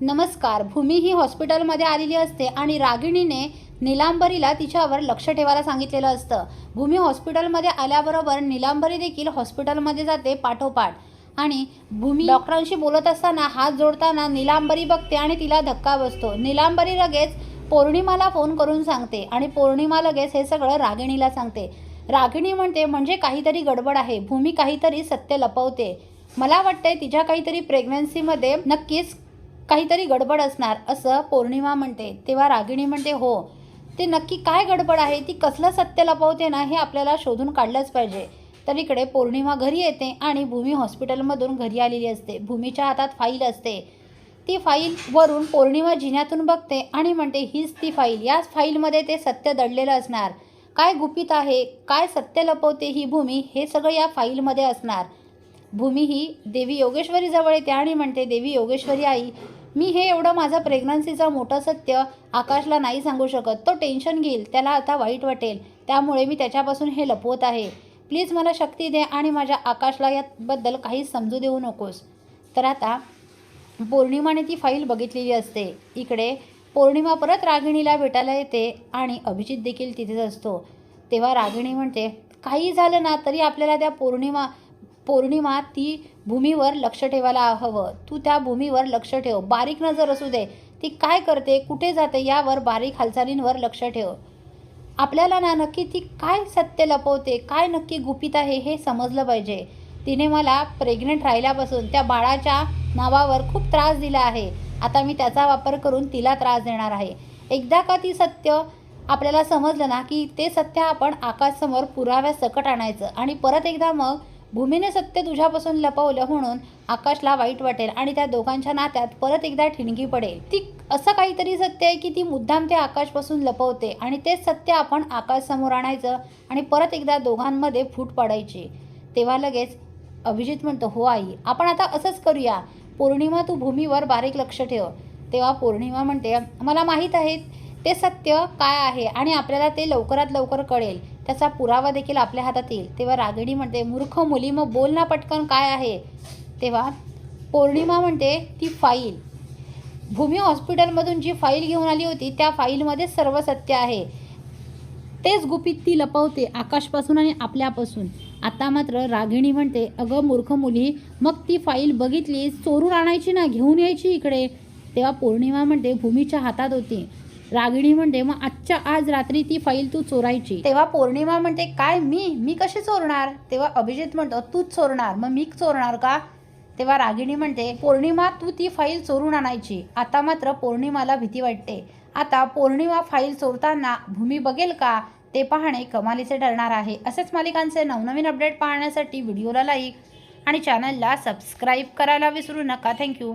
नमस्कार भूमी ही हॉस्पिटलमध्ये आलेली असते आणि रागिणीने निलांबरीला तिच्यावर लक्ष ठेवायला सांगितलेलं असतं. भूमी हॉस्पिटलमध्ये आल्याबरोबर निलांबरी देखील हॉस्पिटलमध्ये जाते पाठोपाठ. आणि भूमी डॉक्टरांशी बोलत असताना हात जोडताना निलांबरी बघते आणि तिला धक्का बसतो. निलांबरी लगेच पौर्णिमाला फोन करून सांगते आणि पौर्णिमा लगेच हे सगळं रागिणीला सांगते. रागिणी म्हणते म्हणजे काहीतरी गडबड आहे. भूमी काहीतरी सत्य लपवते. मला वाटते तिच्या काहीतरी प्रेग्नन्सीमध्ये नक्कीच काहीतरी गडबड असणार असं पौर्णिमा म्हणते तेव्हा रागिणी म्हणते हो ते नक्की काय गडबड आहे? ती कसलं सत्य लपवते ना हे आपल्याला शोधून काढलंच पाहिजे. तर इकडे पौर्णिमा घरी येते आणि भूमी हॉस्पिटलमधून घरी आलेली असते. भूमीच्या हातात फाईल असते. ती फाईल वरून पौर्णिमा जिन्यातून बघते आणि म्हणते हीच ती फाईल. याच फाईलमध्ये ते सत्य दडलेलं असणार. काय गुपित आहे? काय सत्य लपवते ही भूमी? हे सगळं या फाईलमध्ये असणार. भूमी ही देवी योगेश्वरीजवळ येते आणि म्हणते देवी योगेश्वरी आई मी हे एवढं माझं प्रेग्नन्सीचं मोठं सत्य आकाशला नाही सांगू शकत. तो टेन्शन घेईल. त्याला आता वाईट वाटेल. त्यामुळे मी त्याच्यापासून हे लपवत आहे. प्लीज मला शक्ती दे आणि माझ्या आकाशला याबद्दल काहीच समजू देऊ नकोस. तर आता पौर्णिमाने ती फाईल बघितलेली असते. इकडे पौर्णिमा परत रागिणीला भेटायला येते आणि अभिजित देखील तिथेच असतो. तेव्हा रागिणी म्हणते काही झालं ना तरी आपल्याला त्या पौर्णिमा पौर्णिमा ती भूमीवर लक्ष ठेवायला हवं. तू त्या भूमीवर लक्ष ठेव. बारीक नजर असू दे. ती काय करते कुठे जाते यावर बारीक हालचालींवर लक्ष ठेव. आपल्याला ना नक्की ती काय सत्य लपवते काय नक्की गुपित आहे हे समजलं पाहिजे. तिने मला प्रेग्नेंट राहिल्यापासून त्या बाळाच्या नावावर खूप त्रास दिला आहे. आता मी त्याचा वापर करून तिला त्रास देणार आहे. एकदा का ती सत्य आपल्याला समजलं ना की ते सत्य आपण आकाशसमोर पुराव्या सकट आणायचं आणि परत एकदा मग भूमीने सत्य तुझ्यापासून लपवलं म्हणून आकाशला वाईट वाटेल आणि त्या दोघांच्या नात्यात परत एकदा ठिणगी पडेल. ती असं काहीतरी सत्य आहे की ती मुद्दाम ते आकाशपासून लपवते आणि तेच सत्य आपण आकाशसमोर आणायचं आणि परत एकदा दोघांमध्ये फूट पाडायची. तेव्हा लगेच अभिजित म्हणतो हो आई आपण आता असंच करूया. पौर्णिमा तू भूमीवर बारीक लक्ष ठेव. तेव्हा पौर्णिमा म्हणते मला माहीत आहे ते सत्य काय आहे आणि आपल्याला ते लवकरात लवकर कळेल. त्याचा पुरावा देखील आपल्या हातात येईल. तेव्हा रागिणी म्हणते मूर्ख मुली मग बोल ना पटकन काय आहे? तेव्हा पौर्णिमा म्हणते ती फाईल. भूमी हॉस्पिटलमधून जी फाईल घेऊन आली होती त्या फाईलमध्ये सर्व सत्य आहे. तेच गुपित ती लपवते आकाशपासून आणि आपल्यापासून. आता मात्र रागिणी म्हणते अगं मूर्ख मुली मग ती फाईल बघितली चोरून आणायची ना? घेऊन यायची इकडे? तेव्हा पौर्णिमा म्हणते भूमीच्या हातात होती. रागिणी म्हणते मग आजच्या आज रात्री ती फाईल तू चोरायची. तेव्हा पौर्णिमा म्हणते काय मी मी कशी चोरणार? तेव्हा अभिजित म्हणतो तूच चोरणार. मग मी चोरणार का? तेव्हा रागिणी म्हणते पौर्णिमा तू ती फाईल चोरून आणायची. आता मात्र पौर्णिमाला भीती वाटते. आता पौर्णिमा फाईल चोरताना भूमी बघेल का? ते पाहणे कमालीचे ठरणार आहे. असेच मालिकांचे नवनवीन अपडेट पाहण्यासाठी व्हिडिओला लाईक आणि चॅनलला सबस्क्राईब करायला विसरू नका. थँक्यू.